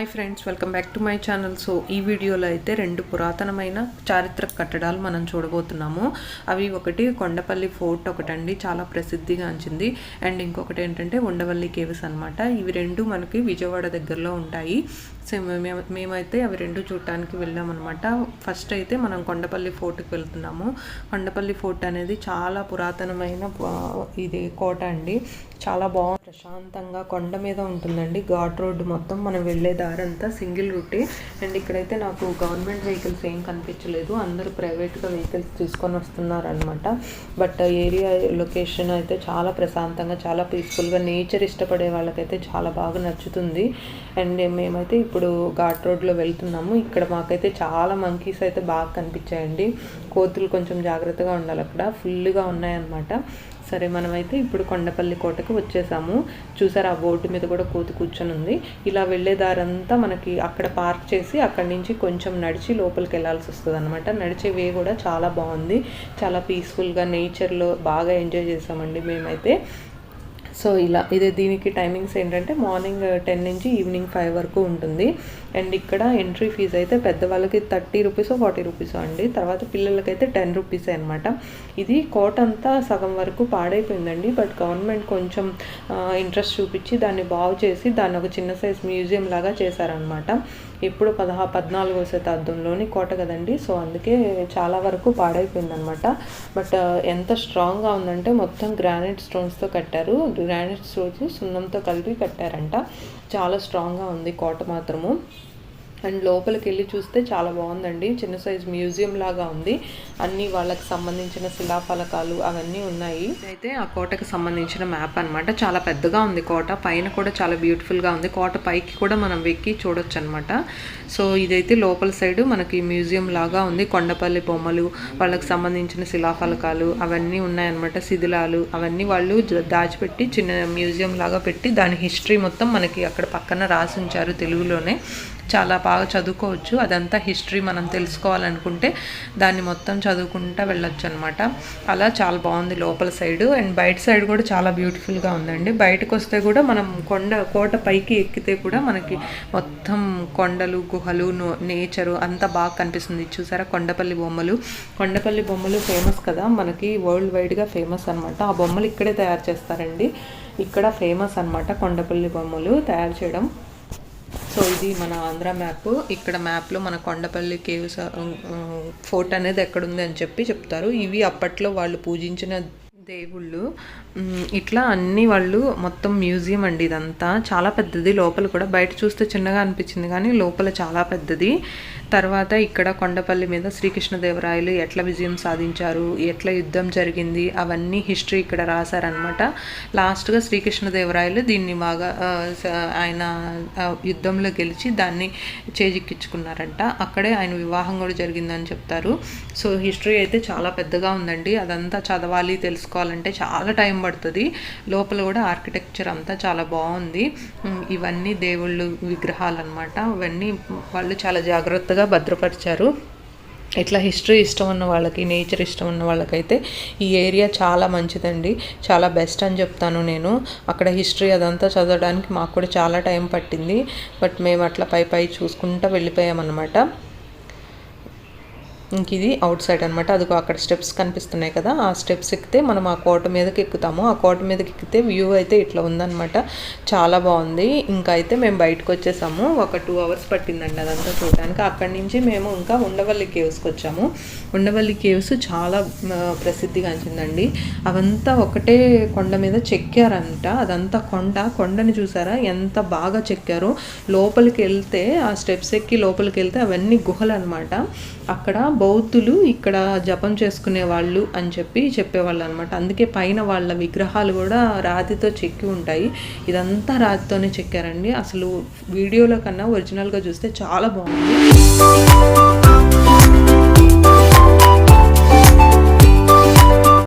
Hi friends welcome back to my channel. So ఈ వీడియోలో అయితే రెండు పురాతనమైన చారిత్రక కట్టడాలు మనం చూడబోతున్నాము. అవి ఒకటి కొండపల్లి ఫోర్ట్ ఒకటండి చాలా ప్రసిద్ధిగాంచింది అండ్ ఇంకొకటి ఏంటంటే ఉండవల్లి కేవ్స్ అనమాట ఇవి రెండు మనకి విజయవాడ దగ్గరలో ఉంటాయి. సో మేము మేమైతే అవి రెండు చూడటానికి వెళ్ళామన్నమాట ఫస్ట్ అయితే మనం కొండపల్లి ఫోర్ట్కి వెళ్తున్నాము. కొండపల్లి ఫోర్ట్ అనేది చాలా పురాతనమైన ఇది కోట అండి. చాలా బాగుంది. ప్రశాంతంగా కొండ మీద ఉంటుందండి. ఘాట్ రోడ్డు మొత్తం మనం వెళ్ళే దారంతా సింగిల్ రూటే. అండ్ ఇక్కడైతే నాకు గవర్నమెంట్ వెహికల్స్ ఏం కనిపించలేదు. అందరూ ప్రైవేట్గా వెహికల్స్ తీసుకొని వస్తున్నారు అనమాట బట్ ఏరియా లొకేషన్ అయితే చాలా ప్రశాంతంగా చాలా పీస్ఫుల్గా నేచర్ ఇష్టపడే వాళ్ళకైతే చాలా బాగా నచ్చుతుంది. అండ్ మేమైతే ఇప్పుడు ఘాట్ రోడ్లో వెళ్తున్నాము. ఇక్కడ మాకైతే చాలా మంకీస్ అయితే బాగా కనిపించాయండి. కోతులు కొంచెం జాగ్రత్తగా ఉండాలి అక్కడ. ఫుల్గా ఉన్నాయన్నమాట. సరే మనమైతే ఇప్పుడు కొండపల్లి కోటకు వచ్చేసాము. చూసారు ఆ బోర్డు మీద కూడా కోతి కూర్చొని ఉంది. ఇలా వెళ్ళే దారంతా మనకి అక్కడ పార్క్ చేసి అక్కడి నుంచి కొంచెం నడిచి లోపలికి వెళ్ళాల్సి వస్తుంది అనమాట నడిచే వే కూడా చాలా బాగుంది. చాలా పీస్ఫుల్గా నేచర్లో బాగా ఎంజాయ్ చేసామండి మేమైతే. సో ఇలా ఇది దీనికి టైమింగ్స్ ఏంటంటే మార్నింగ్ టెన్ నుంచి ఈవినింగ్ ఫైవ్ వరకు ఉంటుంది. అండ్ ఇక్కడ ఎంట్రీ ఫీజు అయితే పెద్దవాళ్ళకి థర్టీ రూపీస్ ఫార్టీ రూపీస్ అండి. తర్వాత పిల్లలకైతే టెన్ రూపీస్ అనమాట ఇది కోట అంతా సగం వరకు పాడైపోయిందండి. బట్ గవర్నమెంట్ కొంచెం ఇంట్రెస్ట్ చూపించి దాన్ని బాగు చేసి దాన్ని ఒక చిన్న సైజ్ మ్యూజియం లాగా చేశారనమాట ఇప్పుడు పదహా పద్నాలుగో శతాబ్దంలోని కోట కదండి. సో అందుకే చాలా వరకు పాడైపోయిందనమాట బట్ ఎంత స్ట్రాంగ్గా ఉందంటే మొత్తం గ్రానైట్ స్టోన్స్తో కట్టారు. గ్రానైట్ స్టోన్స్ సున్నంతో కలిపి కట్టారంట. చాలా స్ట్రాంగ్గా ఉంది కోట మాత్రము. అండ్ లోపలికి వెళ్ళి చూస్తే చాలా బాగుందండి. చిన్న సైజ్ మ్యూజియం లాగా ఉంది. అన్ని వాళ్ళకి సంబంధించిన శిలాఫలకాలు అవన్నీ ఉన్నాయి. అయితే ఆ కోటకు సంబంధించిన మ్యాప్ అన్నమాట. చాలా పెద్దగా ఉంది కోట. పైన కూడా చాలా బ్యూటిఫుల్గా ఉంది. కోట పైకి కూడా మనం వెక్కి చూడొచ్చు అనమాట సో ఇదైతే లోపల సైడ్ మనకి మ్యూజియం లాగా ఉంది. కొండపల్లి బొమ్మలు వాళ్ళకి సంబంధించిన శిలాఫలకాలు అవన్నీ ఉన్నాయన్నమాట. శిథిలాలు అవన్నీ వాళ్ళు దాచిపెట్టి చిన్న మ్యూజియం లాగా పెట్టి దాని హిస్టరీ మొత్తం మనకి అక్కడ పక్కన రాసి ఉంచారు తెలుగులోనే. చాలా బాగా చదువుకోవచ్చు. అదంతా హిస్టరీ మనం తెలుసుకోవాలనుకుంటే దాన్ని మొత్తం చదువుకుంటా వెళ్ళొచ్చు అనమాట అలా చాలా బాగుంది లోపల సైడ్. అండ్ బయట సైడ్ కూడా చాలా బ్యూటిఫుల్గా ఉందండి. బయటకు వస్తే కూడా మనం కొండ కోట పైకి ఎక్కితే కూడా మనకి మొత్తం కొండలు గుహలు నేచరు అంతా బాగా కనిపిస్తుంది. చూసారా? కొండపల్లి బొమ్మలు. కొండపల్లి బొమ్మలు ఫేమస్ కదా? మనకి వరల్డ్ వైడ్గా ఫేమస్ అనమాట. ఆ బొమ్మలు ఇక్కడే తయారు చేస్తారండి. ఇక్కడ ఫేమస్ అన్నమాట కొండపల్లి బొమ్మలు తయారు చేయడం. సో ఇది మన ఆంధ్ర మ్యాప్. ఇక్కడ మ్యాప్లో మన కొండపల్లి కేవ్స్ ఫోర్ట్ అనేది ఎక్కడుంది అని చెప్పి చెప్తారు. ఇవి అప్పట్లో వాళ్ళు పూజించిన దేవుళ్ళు. ఇట్లా అన్ని వాళ్ళు మొత్తం మ్యూజియం అండి ఇదంతా. చాలా పెద్దది. లోపల కూడా బయట చూస్తే చిన్నగా అనిపించింది కానీ లోపల చాలా పెద్దది. తర్వాత ఇక్కడ కొండపల్లి మీద శ్రీకృష్ణదేవరాయలు ఎట్లా విజయం సాధించారు ఎట్లా యుద్ధం జరిగింది అవన్నీ హిస్టరీ ఇక్కడ రాశారనమాట లాస్ట్గా శ్రీకృష్ణదేవరాయలు దీన్ని బాగా ఆయన యుద్ధంలో గెలిచి దాన్ని చేజిక్కించుకున్నారంట. అక్కడే ఆయన వివాహం కూడా జరిగిందని చెప్తారు. సో హిస్టరీ అయితే చాలా పెద్దగా ఉందండి. అదంతా చదవాలి చేసుకోవాలంటే చాలా టైం పడుతుంది. లోపల కూడా ఆర్కిటెక్చర్ అంతా చాలా బాగుంది. ఇవన్నీ దేవుళ్ళు విగ్రహాలు అనమాట ఇవన్నీ వాళ్ళు చాలా జాగ్రత్తగా భద్రపరిచారు. ఇట్లా హిస్టరీ ఇష్టం ఉన్న వాళ్ళకి నేచర్ ఇష్టం ఉన్న వాళ్ళకైతే ఈ ఏరియా చాలా మంచిదండి. చాలా బెస్ట్ అని చెప్తాను నేను. అక్కడ హిస్టరీ అదంతా చదవడానికి మాకు కూడా చాలా టైం పట్టింది. బట్ మేము అట్లా పై పై చూసుకుంటూ వెళ్ళిపోయామన్నమాట. ఇంక ఇది అవుట్ సైడ్ అనమాట అదిగో అక్కడ స్టెప్స్ కనిపిస్తున్నాయి కదా. ఆ స్టెప్స్ ఎక్కితే మనం ఆ కోట మీదకి ఎక్కుతాము. ఆ కోట మీదకి ఎక్కితే వ్యూ అయితే ఇట్లా ఉందన్నమాట. చాలా బాగుంది. ఇంకా అయితే మేము బయటకు వచ్చేసాము. ఒక టూ అవర్స్ పట్టిందండి అదంతా చూడడానికి అక్కడి నుంచి మేము ఇంకా ఉండవల్లి కేవ్స్కి వచ్చాము. ఉండవల్లి కేవ్స్ చాలా ప్రసిద్ధిగాంచిందండి అవంతా ఒకటే కొండ మీద చెక్కారంట. అదంతా కొండ. కొండని చూసారా? ఎంత బాగా చెక్కారో. లోపలికి వెళ్తే ఆ స్టెప్స్ ఎక్కి లోపలికి వెళ్తే అవన్నీ గుహలు అనమాట అక్కడ బౌద్ధులు ఇక్కడ జపం చేసుకునే వాళ్ళు అని చెప్పి చెప్పేవాళ్ళు అనమాట అందుకే పైన వాళ్ళ విగ్రహాలు కూడా రాతితో చెక్కి ఉంటాయి. ఇదంతా రాతితోనే చెక్కారండి. అసలు వీడియోలో కన్నా ఒరిజినల్గా చూస్తే చాలా బాగుంది.